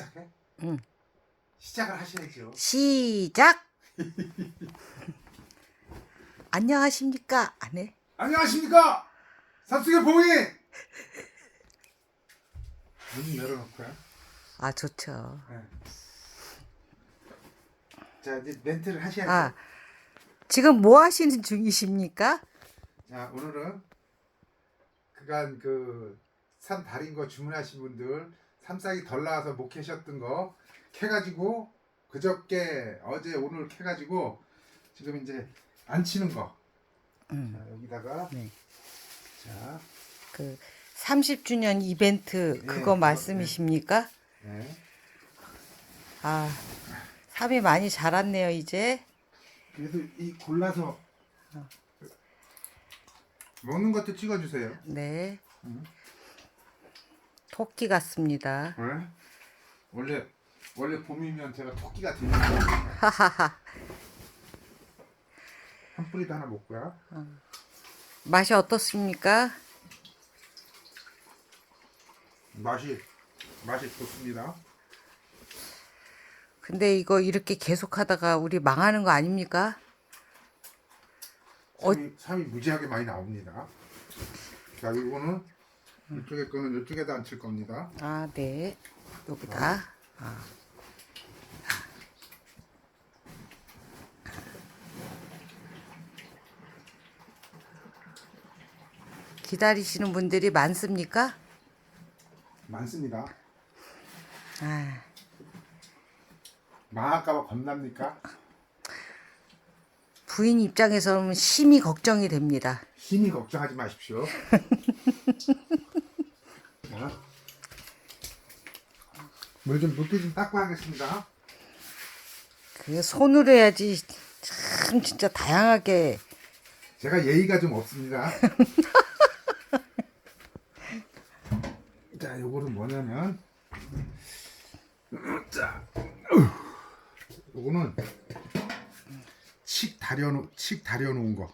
시작해? 응. 시작을 하셔야죠. 시작. 안녕하십니까? 안 해? 안녕하십니까? 삽수의 봉이! 문 열어놓고요. 아 좋죠. 네. 자 이제 멘트를 하셔야죠. 아 지금 뭐 하시는 중이십니까? 자 오늘은 그간 그 산 달인 거 주문하신 분들 삼싹이 덜 나와서 못 캐셨던 거 캐가지고 그저께 어제 오늘 캐가지고 지금 이제 안 치는 거. 음, 자 여기다가 네. 자 그 30주년 이벤트 네, 그거 그거, 말씀이십니까? 네. 아 삶이 많이 자랐네요 이제. 그래서 이 골라서 먹는 것도 찍어주세요. 네. 음. 토끼 같습니다. 왜? 원래 원래 봄이면 제가 되는 거 하하하. 한 뿌리도 하나 먹고요. 맛이 어떻습니까? 맛이 맛이 좋습니다. 근데 이거 이렇게 계속 하다가 우리 망하는 거 아닙니까? 어- 삼이, 삼이 무지하게 많이 나옵니다. 자 이거는 이쪽에 거는 이쪽에다 앉힐 겁니다. 아, 네. 여기다. 아. 기다리시는 분들이 많습니까? 많습니다. 아, 망할까봐 겁납니까? 부인 입장에서는 심히 걱정이 됩니다. 힘이 걱정하지 마십시오. 자, 물 좀 물기 좀 닦고 하겠습니다. 그 손으로 해야지 참 진짜 다양하게 제가 예의가 좀 없습니다. 자, 요거는 뭐냐면 자, 요거는 칡 다려 놓 칡 다려 놓은 거.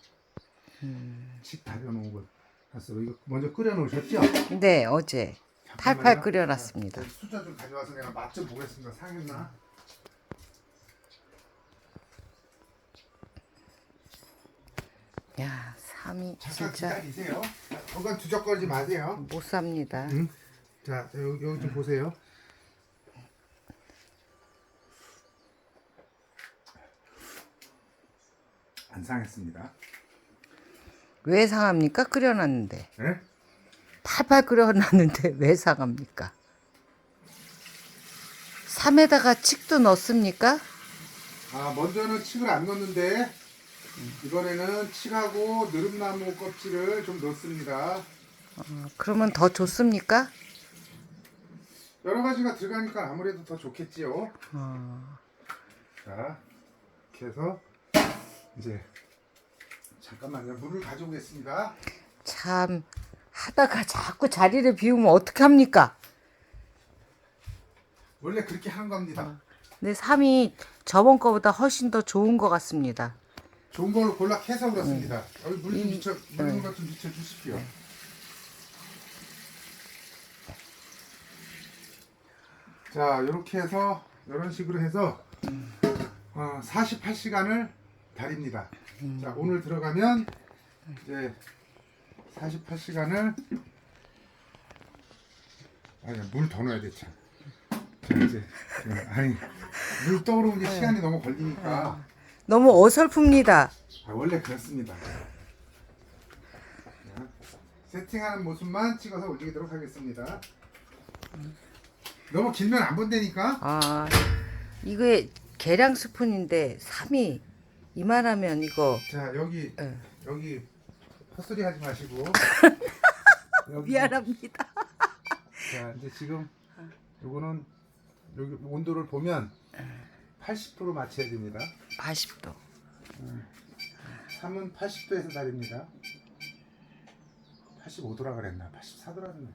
칡 다려 놓은 거. 봤어. 이거 먼저 끓여놓으셨죠? 네 어제 팔팔 잠깐만요. 끓여놨습니다. 자, 수저 좀 가져와서 내가 맛 좀 보겠습니다. 상했나? 야 삼이 잠깐 진짜 기다리세요. 자, 그건 두적거리지 마세요. 못 삽니다. 응? 자, 여기, 여기 좀 보세요. 안 상했습니다. 왜 상합니까? 끓여놨는데 네? 팔팔 끓여놨는데 왜 상합니까? 삼에다가 칡도 넣습니까? 아, 먼저는 칡을 안 넣었는데 이번에는 칡하고 느릅나무 껍질을 좀 넣습니다. 어, 그러면 더 좋습니까? 여러 가지가 들어가니까 아무래도 더 좋겠지요. 어, 자, 이렇게 해서 이제 잠깐만요. 물을 가져오겠습니다. 참 하다가 자꾸 자리를 비우면 어떻게 합니까? 원래 그렇게 하는 겁니다. 근데 삼이 저번 거보다 훨씬 더 좋은 것 같습니다. 좋은 걸로 골라 캐서 그렇습니다. 여기 물좀 이- 미쳐, 물좀 좀 미쳐 주십시오. 자, 이렇게 해서 이런 식으로 해서 어, 48시간을 다립니다. 자, 오늘 들어가면 이제 48시간을 아니 물 더 넣어야 돼 참. 자, 이제 어, 아니 물 떠오르는 게 시간이 너무 걸리니까. 너무 어설픕니다. 아, 원래 그렇습니다. 자, 세팅하는 모습만 찍어서 올리도록 하겠습니다. 너무 길면 안 본다니까. 아 이게 계량 스푼인데 삼이 이만하면 이거 자 여기 예. 여기 헛소리 하지 마시고. 여기, 미안합니다. 자 이제 지금 요거는 여기 온도를 보면 80도로 맞춰야 됩니다. 80도. 3은 80도에서 다립니다. 85도라 그랬나? 84도라 그랬나?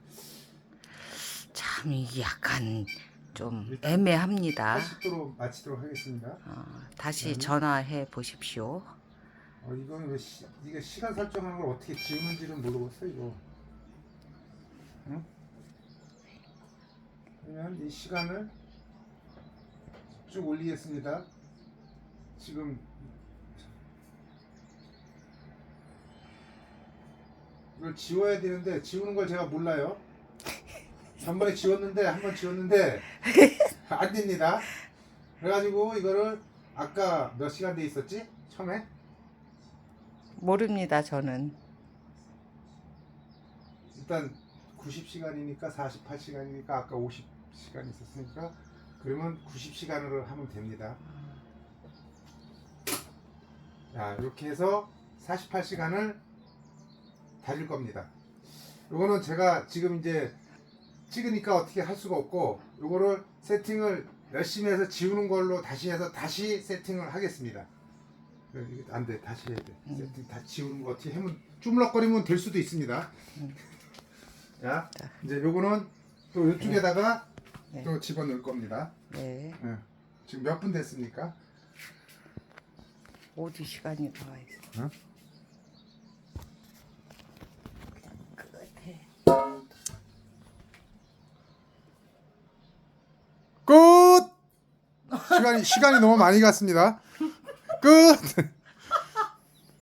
참 이게 약간 좀 애매합니다. 80도로 마치도록 하겠습니다. 어, 다시 전화해 보십시오. 어, 이거는 왜 시, 이게 시간 설정하는 걸 어떻게 지우는지는 모르겠어 이거. 응? 그러면 이 시간을 쭉 올리겠습니다. 지금 이걸 지워야 되는데 지우는 걸 제가 몰라요. 전번에 지웠는데 한 번 지웠는데 안 됩니다. 그래가지고 이거를 아까 몇 시간 돼 있었지? 처음에 모릅니다 저는. 일단 90시간이니까 48시간이니까 아까 50시간 있었으니까 그러면 90시간으로 하면 됩니다. 자, 이렇게 해서 48시간을 다릴 겁니다. 요거는 제가 지금 이제 찍으니까 어떻게 할 수가 없고 요거를 세팅을 열심히 해서 지우는 걸로 다시 해서 다시 세팅을 하겠습니다. 안 돼. 다시 해야 돼. 세팅 다 지우는 거 어떻게 하면 주물럭거리면 될 수도 있습니다. 자, 이제 요거는 또 이쪽에다가 네. 또 집어넣을 겁니다. 네. 예. 지금 몇 분 됐습니까? 어디 시간이 나와 있어. 응? 시간이 시간이 너무 많이 갔습니다. 끝!